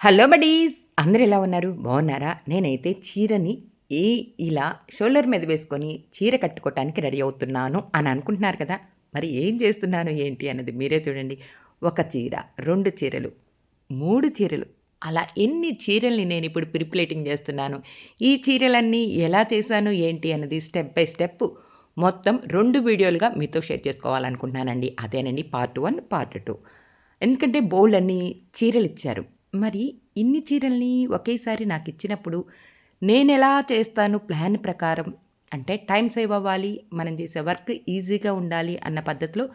Hello buddies! అందరు ఎలా ఉన్నారు? బాగున్నారా? నేనైతే చీరని ఏ ఇలా షోల్డర్ మీద వేసుకొని చీర కట్టుకోవటానికి రెడీ అవుతున్నాను అని అనుకుంటున్నారు కదా! మరి ఏం చేస్తున్నాను ఏంటి అన్నది మీరే చూడండి. ఒక చీర రెండు చీరలు మూడు చీరలు. అలా ఎన్ని చీరల్ని నేను ఇప్పుడు ప్రిపులేటింగ్ చేస్తున్నాను. ఈ చీరలన్నీ ఎలా చేశాను ఏంటి అన్నది స్టెప్ బై స్టెప్ మొత్తం రెండు వీడియోలుగా మీతో షేర్ చేసుకోవాలనుకుంటున్నానండి. అదేనండి పార్ట్ వన్ పార్ట్ టూ. ఎందుకంటే బోల్డ్ అన్ని చీరలు ఇచ్చారు మరి ఇన్ని చీరల్ని ఒకేసారి నాకు ఇచ్చినప్పుడు నేను ఎలా చేస్తాను ప్లాన్ ప్రకారం? అంటే టైం సేవ్ అవ్వాలి మనం చేసే వర్క్ ఈజీగా ఉండాలి అన్న పద్ధతిలో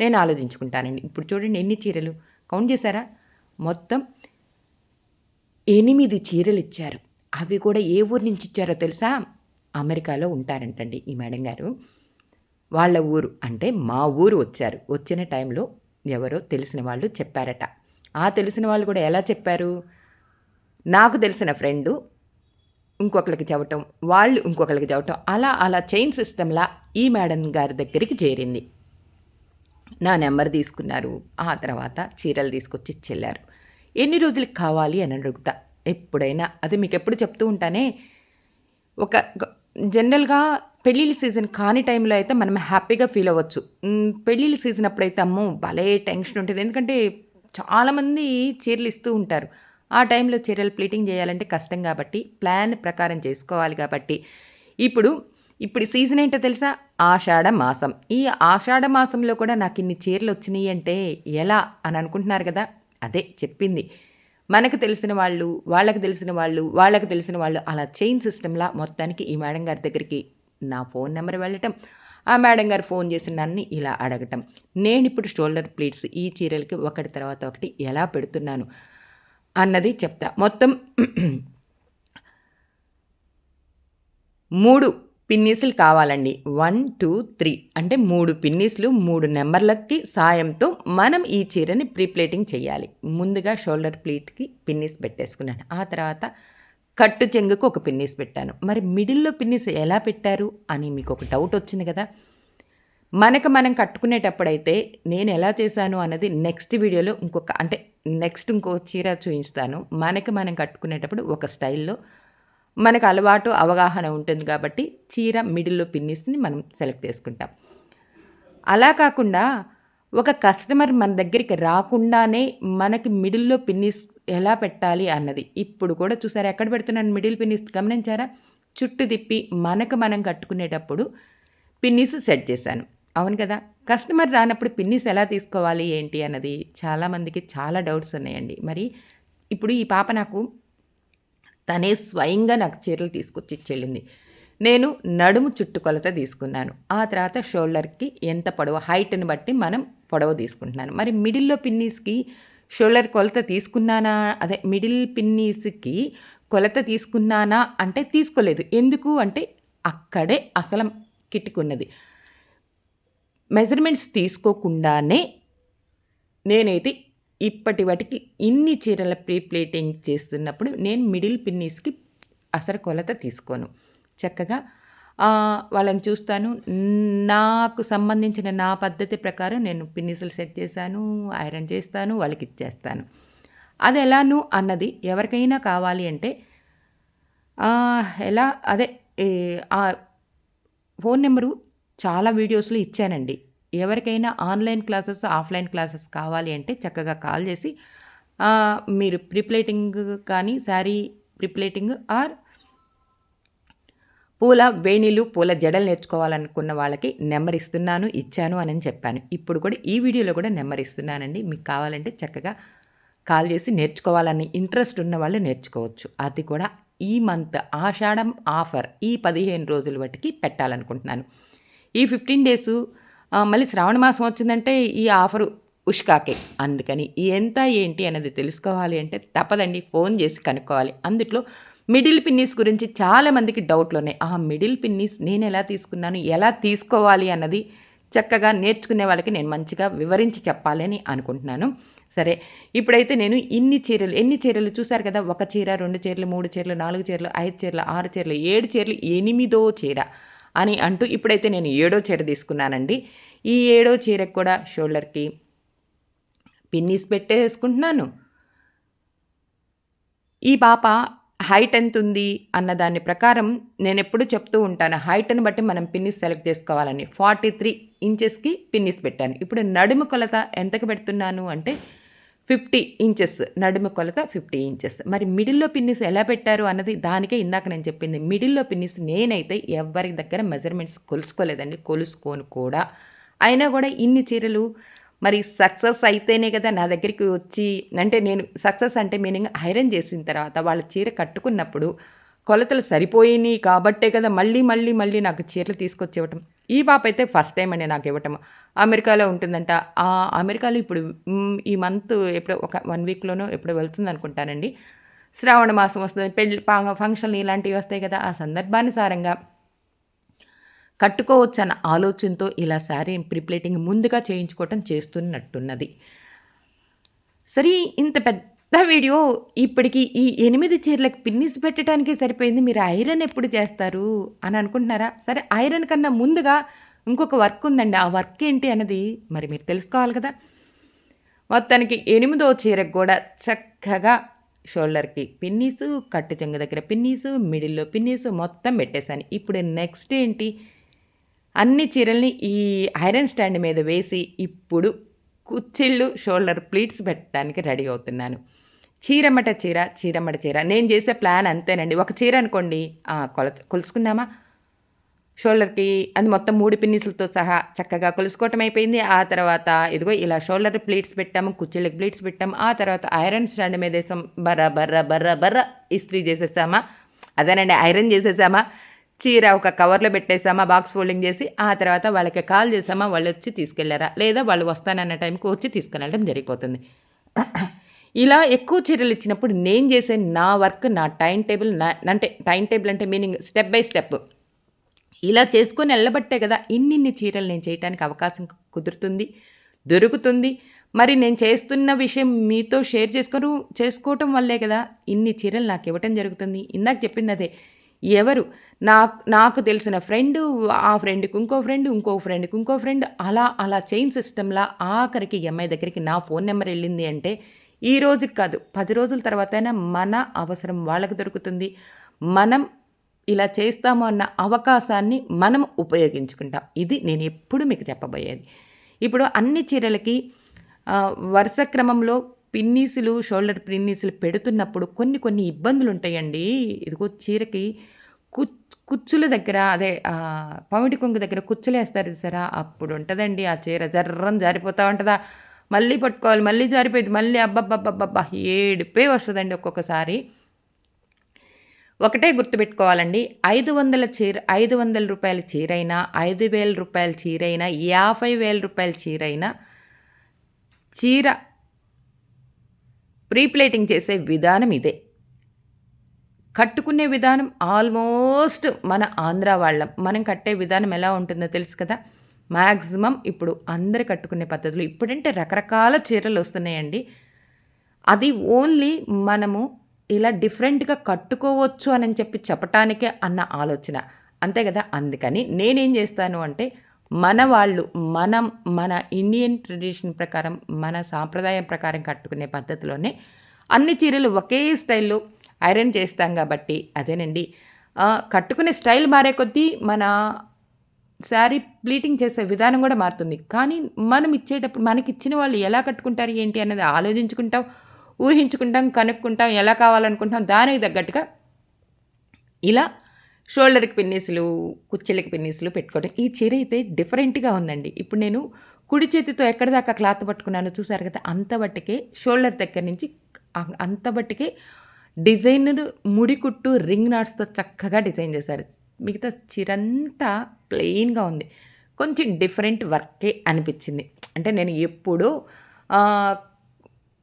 నేను ఆలోచించుకుంటానండి. ఇప్పుడు చూడండి ఎన్ని చీరలు. కౌంట్ చేశారా? మొత్తం ఎనిమిది చీరలు ఇచ్చారు. అవి కూడా ఏ ఊరు నుంచి ఇచ్చారో తెలుసా? అమెరికాలో ఉంటారంటండి ఈ మేడం గారు. వాళ్ళ ఊరు అంటే మా ఊరు వచ్చారు. వచ్చిన టైంలో ఎవరో తెలిసిన వాళ్ళు చెప్పారట. ఆ తెలిసిన వాళ్ళు కూడా ఎలా చెప్పారు? నాకు తెలిసిన ఫ్రెండు ఇంకొకరికి చెప్పటం వాళ్ళు ఇంకొకరికి చెప్పటం అలా అలా చైన్ సిస్టమ్లా ఈ మేడం గారి దగ్గరికి చేరింది. నా నెంబర్ తీసుకున్నారు. ఆ తర్వాత చీరలు తీసుకొచ్చి చెల్లారు ఎన్ని రోజులకి కావాలి అని అడుగుతా. ఎప్పుడైనా అది మీకు ఎప్పుడు చెప్తూ ఉంటానే. ఒక గ- జనరల్గా పెళ్ళిళ్ళ సీజన్ కాని టైంలో అయితే మనం హ్యాపీగా ఫీల్ అవ్వచ్చు. పెళ్ళిళ్ళ సీజన్ అప్పుడైతే అమ్మో భలే టెన్షన్ ఉంటుంది. ఎందుకంటే చాలామంది చీరలు ఇస్తూ ఉంటారు. ఆ టైంలో చీరలు ప్లీటింగ్ చేయాలంటే కష్టం కాబట్టి ప్లాన్ ప్రకారం చేసుకోవాలి కాబట్టి. ఇప్పుడు ఇప్పుడు సీజన్ ఏంటో తెలుసా? ఆషాఢ మాసం. ఈ ఆషాఢ మాసంలో కూడా నాకు ఇన్ని చీరలు వచ్చినాయి అంటే ఎలా అని అనుకుంటున్నారు కదా? అదే చెప్పింది. మనకు తెలిసిన వాళ్ళు వాళ్ళకి తెలిసిన వాళ్ళు వాళ్ళకి తెలిసిన వాళ్ళు అలా చైన్ సిస్టమ్లా మొత్తానికి ఈ మేడం గారి దగ్గరికి నా ఫోన్ నెంబర్ వెళ్ళటం. ఆ మేడం గారు ఫోన్ చేసి నన్ను ఇలా అడగటం. నేను ఇప్పుడు షోల్డర్ ప్లేట్స్ ఈ చీరలకి ఒకటి తర్వాత ఒకటి ఎలా పెడుతున్నాను అన్నది చెప్తా. మొత్తం మూడు పిన్నీసులు కావాలండి. One two three. అంటే మూడు పిన్నీసులు మూడు నెంబర్లకి సాయంతో మనం ఈ చీరని ప్రీప్లేటింగ్ చేయాలి. ముందుగా షోల్డర్ ప్లీట్కి పిన్నీస్ పెట్టేసుకున్నాను. ఆ తర్వాత కట్టు చెంగుకు ఒక పిన్నీస్ పెట్టాను. మరి మిడిల్లో పిన్నీస్ ఎలా పెట్టారు అని మీకు ఒక డౌట్ వచ్చింది కదా? మనకు మనం కట్టుకునేటప్పుడైతే నేను ఎలా చేశాను అన్నది నెక్స్ట్ వీడియోలో ఇంకొక అంటే నెక్స్ట్ ఇంకో చీర చూపిస్తాను మనకి మనం కట్టుకునేటప్పుడు ఒక స్టైల్లో మనకు అలవాటు అవగాహన ఉంటుంది కాబట్టి చీర మిడిల్లో పిన్నిస్ని మనం సెలెక్ట్ చేసుకుంటాం. అలా కాకుండా ఒక కస్టమర్ మన దగ్గరికి రాకుండానే మనకి మిడిల్లో పిన్నిస్ ఎలా పెట్టాలి అన్నది. ఇప్పుడు కూడా చూసారా ఎక్కడ పెడుతున్నాను మిడిల్ పిన్నిస్ గమనించారా? చుట్టు తిప్పి మనకు మనం కట్టుకునేటప్పుడు పిన్నిస్ సెట్ చేశాను. అవును కదా కస్టమర్ రానప్పుడు పిన్నిస్ ఎలా తీసుకోవాలి ఏంటి అన్నది చాలామందికి చాలా డౌట్స్ ఉన్నాయండి. మరి ఇప్పుడు ఈ పాప నాకు తనే స్వయంగా నాకు చీరలు తీసుకొచ్చి ఇచ్చెళ్ళింది. నేను నడుము చుట్టుకొలత తీసుకున్నాను. ఆ తర్వాత షోల్డర్కి ఎంత పొడవు హైట్ని బట్టి మనం పొడవు తీసుకుంటున్నాను. మరి మిడిల్లో పిన్నీస్కి షోల్డర్ కొలత తీసుకున్నానా? అదే మిడిల్ పిన్నీస్కి కొలత తీసుకున్నానా అంటే తీసుకోలేదు. ఎందుకు అంటే అక్కడే అసలు కిట్టుకున్నది మెజర్మెంట్స్ తీసుకోకుండానే నేనైతే ఇప్పటి వాటికి ఇన్ని చీరల ప్రీ ప్లేటింగ్ చేస్తున్నప్పుడు నేను మిడిల్ పిన్నీస్కి అసలు కొలత తీసుకోను. చక్కగా వాళ్ళని చూస్తాను. నాకు సంబంధించిన నా పద్ధతి ప్రకారం నేను పిన్నీసులు సెట్ చేశాను ఐరన్ చేస్తాను వాళ్ళకి ఇచ్చేస్తాను. అది ఎలాను అన్నది ఎవరికైనా కావాలి అంటే ఎలా అదే ఆ ఫోన్ నెంబరు చాలా వీడియోస్లో ఇచ్చానండి. ఎవరికైనా ఆన్లైన్ క్లాసెస్ ఆఫ్లైన్ క్లాసెస్ కావాలి అంటే చక్కగా కాల్ చేసి మీరు ప్రిప్లేటింగ్ కానీ శారీ ప్రిప్లేటింగ్ ఆర్ పూల వేణీలు పూల జడలు నేర్చుకోవాలనుకున్న వాళ్ళకి నెంబర్ ఇస్తున్నాను ఇచ్చాను అని చెప్పాను. ఇప్పుడు కూడా ఈ వీడియోలో కూడా నెంబర్ ఇస్తున్నానండి మీకు కావాలంటే చక్కగా కాల్ చేసి నేర్చుకోవాలని ఇంట్రెస్ట్ ఉన్న వాళ్ళు నేర్చుకోవచ్చు. అది కూడా ఈ మంత్ ఆషాఢం ఆఫర్ ఈ పదిహేను రోజుల వాటికి పెట్టాలనుకుంటున్నాను. ఈ ఫిఫ్టీన్ డేస్ మళ్ళీ శ్రావణ మాసం వచ్చిందంటే ఈ ఆఫరు ఉష్కాకే. అందుకని ఎంత ఏంటి అనేది తెలుసుకోవాలి అంటే తప్పదండి. ఫోన్ చేసి కనుక్కోవాలి. అందుట్లో మిడిల్ పిన్నీస్ గురించి చాలామందికి డౌట్లు ఉన్నాయి ఆ మిడిల్ పిన్నీస్ నేను ఎలా తీసుకున్నాను ఎలా తీసుకోవాలి అన్నది చక్కగా నేర్చుకునే వాళ్ళకి నేను మంచిగా వివరించి చెప్పాలని అనుకుంటున్నాను. సరే ఇప్పుడైతే నేను ఇన్ని చీరలు ఎన్ని చీరలు చూశారు కదా? ఒక చీర రెండు చీరలు మూడు చీరలు నాలుగు చీరలు ఐదు చీరలు ఆరు చీరలు ఏడు చీరలు ఎనిమిదో చీర అని అంటూ ఇప్పుడైతే నేను ఏడో చీర తీసుకున్నానండి. ఈ ఏడో చీరకు కూడా షోల్డర్కి పిన్నీస్ పెట్టేసుకుంటున్నాను. ఈ పాప హైట్ ఎంత ఉంది అన్న దాని ప్రకారం నేను ఎప్పుడు చెప్తూ ఉంటాను హైట్ని బట్టి మనం పిన్నిస్ సెలెక్ట్ చేసుకోవాలని. ఫార్టీ త్రీ ఇంచెస్కి పిన్నిస్ పెట్టాను. ఇప్పుడు నడుము కొలత ఎంతకు పెడుతున్నాను అంటే ఫిఫ్టీ ఇంచెస్ నడుము కొలత ఫిఫ్టీ ఇంచెస్. మరి మిడిల్లో పిన్నిస్ ఎలా పెట్టారు అన్నది దానికే ఇందాక నేను చెప్పింది. మిడిల్లో పిన్నిస్ నేనైతే ఎవరి దగ్గర మెజర్మెంట్స్ కొలుసుకోలేదండి కొలుసుకోను కూడా. అయినా కూడా ఇన్ని చీరలు మరి సక్సెస్ అయితేనే కదా నా దగ్గరికి వచ్చి అంటే నేను సక్సెస్ అంటే మీనింగ్ ఐరన్ చేసిన తర్వాత వాళ్ళ చీర కట్టుకున్నప్పుడు కొలతలు సరిపోయినాయి కాబట్టే కదా మళ్ళీ మళ్ళీ మళ్ళీ నాకు చీరలు తీసుకొచ్చి ఇవ్వటం. ఈ పాప అయితే ఫస్ట్ టైం అండి నాకు ఇవ్వటం. అమెరికాలో ఉంటుందంట. ఆ అమెరికాలో ఇప్పుడు ఈ మంత్ ఎప్పుడో ఒక వన్ వీక్లోనో ఎప్పుడో వెళ్తుంది అనుకుంటానండి. శ్రావణ మాసం వస్తుంది. పెళ్ళి ఫంక్షన్లు ఇలాంటివి వస్తాయి కదా. ఆ సందర్భానుసారంగా కట్టుకోవచ్చు అన్న ఆలోచనతో ఇలా శారీ ప్రిప్లేటింగ్ ముందుగా చేయించుకోవటం చేస్తున్నట్టున్నది. సరే ఇంత పెద్ద వీడియో ఇప్పటికి ఈ ఎనిమిది చీరలకు పిన్నిస్ పెట్టడానికి సరిపోయింది. మీరు ఐరన్ ఎప్పుడు చేస్తారు అని అనుకుంటున్నారా? సరే ఐరన్ కన్నా ముందుగా ఇంకొక వర్క్ ఉందండి. ఆ వర్క్ ఏంటి అన్నది మరి మీరు తెలుసుకోవాలి కదా. మొత్తానికి ఎనిమిదో చీరకు కూడా చక్కగా షోల్డర్కి పిన్నీసు కట్టు చెంగు దగ్గర పిన్నీసు మిడిల్లో పిన్నీసు మొత్తం పెట్టేశాను. ఇప్పుడు నెక్స్ట్ ఏంటి? అన్ని చీరల్ని ఈ ఐరన్ స్టాండ్ మీద వేసి ఇప్పుడు కుచ్చిళ్ళు షోల్డర్ ప్లీట్స్ పెట్టడానికి రెడీ అవుతున్నాను. చీరమ్మట చీర చీరమ్మట చీర. నేను చేసే ప్లాన్ అంతేనండి. ఒక చీర అనుకోండి. కొల కొలుసుకున్నామా షోల్డర్కి అది మొత్తం మూడు పిన్నిసులతో సహా చక్కగా కొలుసుకోవటం అయిపోయింది. ఆ తర్వాత ఇదిగో ఇలా షోల్డర్ ప్లీట్స్ పెట్టాము కుచ్చిళ్ళకి ప్లీట్స్ పెట్టాము. ఆ తర్వాత ఐరన్ స్టాండ్ మీద వేసాం. బర్ర బర్ర బర్ర బర్ర ఇస్త్రీ చేసేసామా? అదేనండి ఐరన్ చేసేసామా? చీర ఒక కవర్లో పెట్టేసామా బాక్స్ ఫోల్డింగ్ చేసి ఆ తర్వాత వాళ్ళకి కాల్ చేసామా వాళ్ళు వచ్చి తీసుకెళ్ళారా? లేదా వాళ్ళు వస్తానన్న టైంకి వచ్చి తీసుకెళ్ళడం జరిగిపోతుంది. ఇలా ఎక్కువ చీరలు ఇచ్చినప్పుడు నేను చేసే నా వర్క్ నా టైం టేబుల్ నా అంటే టైం టేబుల్ అంటే మీనింగ్ స్టెప్ బై స్టెప్. ఇలా చేసుకొని వెళ్ళబట్టే కదా ఇన్నిన్ని చీరలు నేను చేయడానికి అవకాశం కుదురుతుంది దొరుకుతుంది. మరి నేను చేస్తున్న విషయం మీతో షేర్ చేసుకొని చేసుకోవటం వల్లే కదా ఇన్ని చీరలు నాకు ఇవ్వటం జరుగుతుంది. ఇందాక చెప్పింది అదే ఎవరు? నాకు నాకు తెలిసిన ఫ్రెండ్ ఆ ఫ్రెండ్కి ఇంకో ఫ్రెండ్ ఇంకో ఫ్రెండ్కి ఇంకో ఫ్రెండ్ అలా అలా చైన్ సిస్టమ్లా ఆఖరికి ఎంఐ దగ్గరికి నా ఫోన్ నెంబర్ వెళ్ళింది అంటే ఈ రోజుకి కాదు పది రోజుల తర్వాతైనా మన అవసరం వాళ్ళకు దొరుకుతుంది. మనం ఇలా చేస్తాము అన్న అవకాశాన్ని మనం ఉపయోగించుకుంటాం. ఇది నేను ఎప్పుడు మీకు చెప్పబోయేది. ఇప్పుడు అన్ని చీరలకి వరుస క్రమంలో పిన్నీసులు షోల్డర్ పిన్నీసులు పెడుతున్నప్పుడు కొన్ని కొన్ని ఇబ్బందులు ఉంటాయండి ఇదిగో చీరకి కుచ్చుల దగ్గర అదే పమిటి కొంగు దగ్గర కుచ్చులు వేస్తారు సరా అప్పుడు ఉంటుందండి ఆ చీర జర్రం జారిపోతూ ఉంటుందా? మళ్ళీ పట్టుకోవాలి మళ్ళీ జారిపోయింది మళ్ళీ అబ్బబ్బబ్బబ్బబ్బా ఏడిపే వస్తుందండి ఒక్కొక్కసారి. ఒకటే గుర్తుపెట్టుకోవాలండి. ఐదు వందల చీర ఐదు వందల రూపాయల చీరైనా ఐదు వేల రూపాయల చీరైనా యాభై వేల రూపాయల చీరైనా చీర ప్రీప్లేటింగ్ చేసే విధానం ఇదే. కట్టుకునే విధానం ఆల్మోస్ట్ మన ఆంధ్ర వాళ్ళం. మనం కట్టే విధానం ఎలా ఉంటుందో తెలుసు కదా? మ్యాక్సిమం ఇప్పుడు అందరు కట్టుకునే పద్ధతులు ఇప్పుడంటే రకరకాల చీరలు వస్తున్నాయండి. అది ఓన్లీ మనము ఇలా డిఫరెంట్గా కట్టుకోవచ్చు అని చెప్పి చెప్పటానికే అన్న ఆలోచన. అంతే కదా? అందుకని నేనేం చేస్తాను అంటే మన వాళ్ళు మనం మన ఇండియన్ ట్రెడిషన్ ప్రకారం మన సాంప్రదాయం ప్రకారం కట్టుకునే పద్ధతిలోనే అన్ని చీరలు ఒకే స్టైల్లో ఐరన్ చేస్తాం కాబట్టి అదేనండి. కట్టుకునే స్టైల్ మారే కొద్దీ మన శారీ ప్లీటింగ్ చేసే విధానం కూడా మారుతుంది. కానీ మనం ఇచ్చేటప్పుడు మనకి ఇచ్చిన వాళ్ళు ఎలా కట్టుకుంటారు ఏంటి అనేది ఆలోచించుకుంటాం ఊహించుకుంటాం కనుక్కుంటాం ఎలా కావాలనుకుంటాం దానికి తగ్గట్టుగా ఇలా షోల్డర్కి పిన్నీసులు కుచ్చెలకి పిన్నీసులు పెట్టుకోవడం ఈ చీర అయితే డిఫరెంట్గా ఉందండి. ఇప్పుడు నేను కుడి చేతితో ఎక్కడ దాకా క్లాత్ పట్టుకున్నానో చూసారు కదా అంత బట్టికే షోల్డర్ దగ్గర నుంచి అంత బట్టికే డిజైనర్ ముడి కుట్టు రింగ్ నాట్స్తో చక్కగా డిజైన్ చేశారు. మిగతా చిరంతా ప్లెయిన్గా ఉంది. కొంచెం డిఫరెంట్ వర్కే అనిపించింది. అంటే నేను ఎప్పుడూ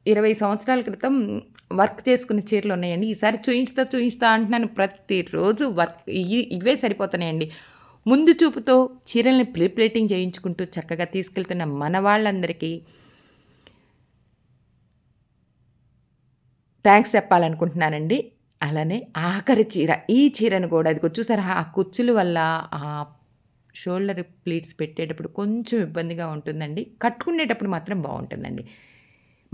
ఇరవై సంవత్సరాల క్రితం వర్క్ చేసుకునే చీరలు ఉన్నాయండి. ఈసారి చూయించుతా చూయించుతా అంటున్నాను. ప్రతిరోజు వర్క్ ఇవే సరిపోతున్నాయండి. ముందు చూపుతో చీరల్ని ప్రీప్లేటింగ్ చేయించుకుంటూ చక్కగా తీసుకెళ్తున్న మన వాళ్ళందరికీ థ్యాంక్స్ చెప్పాలనుకుంటున్నానండి. అలానే ఆఖరి చీర ఈ చీరను కూడా అది చూసారా ఆ కుచ్చుల వల్ల ఆ షోల్డర్ ప్లీట్స్ పెట్టేటప్పుడు కొంచెం ఇబ్బందిగా ఉంటుందండి. కట్టుకునేటప్పుడు మాత్రం బాగుంటుందండి.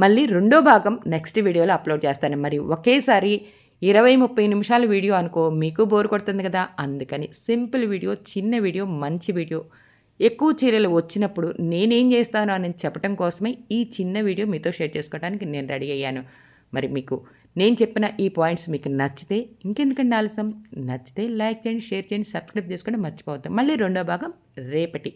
మళ్ళీ రెండో భాగం నెక్స్ట్ వీడియోలో అప్లోడ్ చేస్తాను. మరి ఒకేసారి ఇరవై ముప్పై నిమిషాల వీడియో అనుకో మీకు బోర్ కొడుతుంది కదా? అందుకని సింపుల్ వీడియో చిన్న వీడియో మంచి వీడియో. ఎక్కువ చీరలు వచ్చినప్పుడు నేనేం చేస్తాను అని చెప్పడం కోసమే ఈ చిన్న వీడియో మీతో షేర్ చేసుకోవడానికి నేను రెడీ అయ్యాను. మరి మీకు నేను చెప్పిన ఈ పాయింట్స్ మీకు నచ్చితే ఇంకెందుకండి ఆలస్యం? నచ్చితే లైక్ చేయండి షేర్ చేయండి సబ్స్క్రైబ్ చేసుకోండి మర్చిపోవద్దు. మళ్ళీ రెండో భాగం రేపటి.